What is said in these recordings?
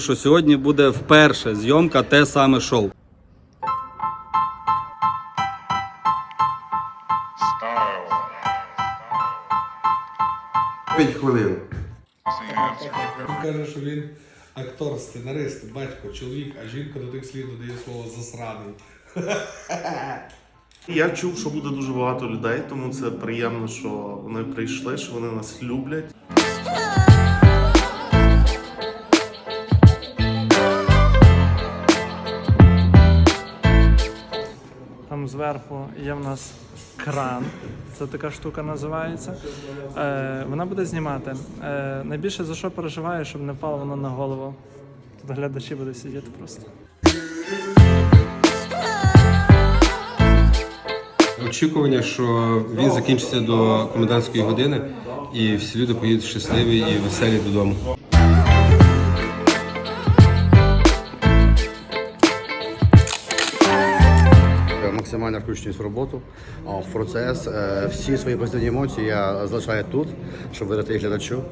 Що сьогодні буде вперше зйомка те саме шоу. П'ять хвилин. Він каже, що він актор, сценарист, батько, чоловік, а жінка до тих слів додає слово засраний. Я чув, що буде дуже багато людей, тому це приємно, що вони прийшли, що вони нас люблять. Зверху є в нас кран, це така штука називається. Е, вона буде знімати. Е, найбільше за що переживаю, щоб не впало воно на голову. Тут глядачі будуть сидіти просто. Очікування, що він закінчиться до комендантської години і всі люди поїдуть щасливі і веселі додому. Максимально включеність в роботу, в процес. Е, Всі свої позитивні емоції я залишаю тут, щоб видати глядачу.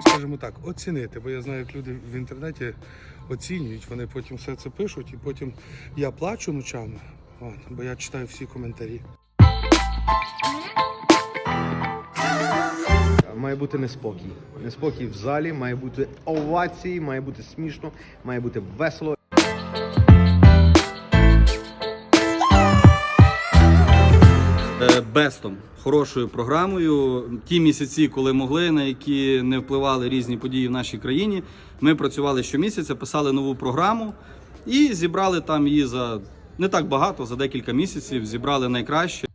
Скажімо так, оцінити, бо я знаю, як люди в інтернеті оцінюють, вони потім все це пишуть, і потім я плачу ночами, бо я читаю всі коментарі. Має бути неспокій. Неспокій в залі, має бути овації, має бути смішно, має бути весело. Е, Бестом, хорошою програмою. Ті місяці, коли могли, на які не впливали різні події в нашій країні. Ми працювали щомісяця, писали нову програму і зібрали там її за не так багато, за декілька місяців. Зібрали найкраще.